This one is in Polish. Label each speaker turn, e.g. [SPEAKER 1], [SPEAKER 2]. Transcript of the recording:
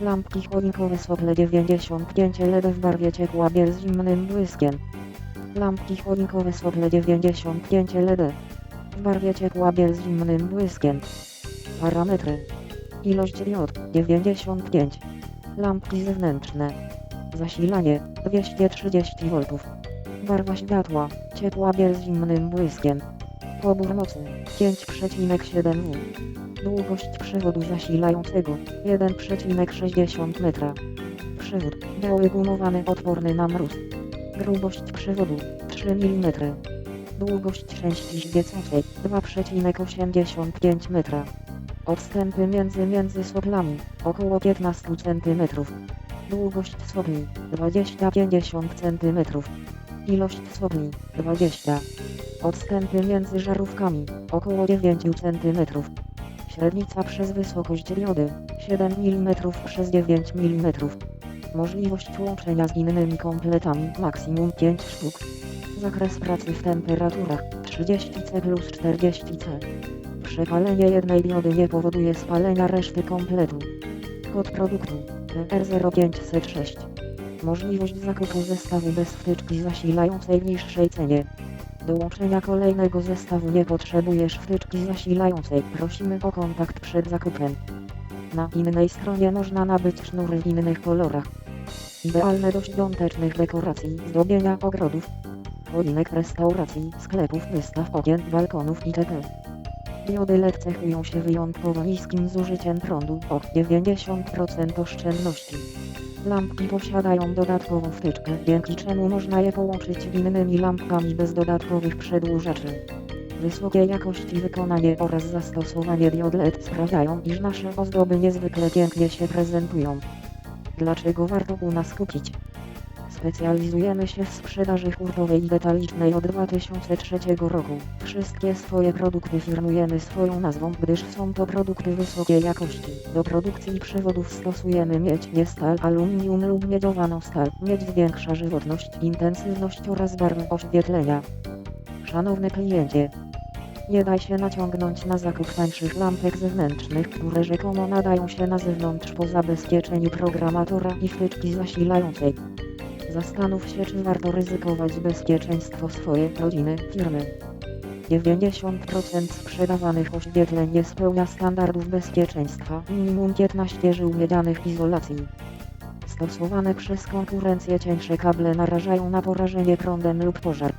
[SPEAKER 1] Lampki choinkowe Sople 95 LED w barwie ciepła biel z zimnym błyskiem. Lampki choinkowe Sople 95 LED w barwie ciepła biel z zimnym błyskiem. Parametry. Ilość diod 95. Lampki zewnętrzne. Zasilanie 230 V. Barwa światła ciepła biel z zimnym błyskiem. Pobór mocy 5,7 W. Długość przewodu zasilającego 1,60 metra. Przewód biały gumowany odporny na mróz. Grubość przewodu 3 mm. Długość części świecącej 2,85 metra. Odstępy między między soplami około 15 cm. Długość sopli 20-50 cm. Ilość sopli 20. Odstępy między żarówkami około 9 cm. Średnica przez wysokość diody 7 mm przez 9 mm. Możliwość łączenia z innymi kompletami maksimum 5 sztuk. Zakres pracy w temperaturach 30C plus 40C. Przepalenie jednej diody nie powoduje spalenia reszty kompletu. Kod produktu PR0506. Możliwość zakupu zestawu bez wtyczki zasilającej niższej cenie. Do łączenia kolejnego zestawu nie potrzebujesz wtyczki zasilającej. Prosimy o kontakt przed zakupem. Na innej stronie można nabyć sznury w innych kolorach. Idealne do świątecznych dekoracji, zdobienia ogrodów, choinek, restauracji, sklepów, wystaw, okien, balkonów itp. Diody cechują się wyjątkowo niskim zużyciem prądu, o 90% oszczędności. Lampki posiadają dodatkową wtyczkę, dzięki czemu można je połączyć z innymi lampkami bez dodatkowych przedłużaczy. Wysokiej jakości wykonanie oraz zastosowanie diod LED sprawiają, iż nasze ozdoby niezwykle pięknie się prezentują. Dlaczego warto u nas kupić? Specjalizujemy się w sprzedaży hurtowej i detalicznej od 2003 roku. Wszystkie swoje produkty firmujemy swoją nazwą, gdyż są to produkty wysokiej jakości. Do produkcji przewodów stosujemy miedź, nie stal, aluminium lub miedowaną stal. Miedź zwiększa żywotność, intensywność oraz barwę oświetlenia. Szanowny kliencie, nie daj się naciągnąć na zakup tańszych lampek zewnętrznych, które rzekomo nadają się na zewnątrz po zabezpieczeniu programatora i wtyczki zasilającej. Zastanów się, czy warto ryzykować bezpieczeństwo swojej rodziny, firmy. 90% sprzedawanych oświetleń nie spełnia standardów bezpieczeństwa, minimum 15 żył miedzianych izolacji. Stosowane przez konkurencję cieńsze kable narażają na porażenie prądem lub pożar.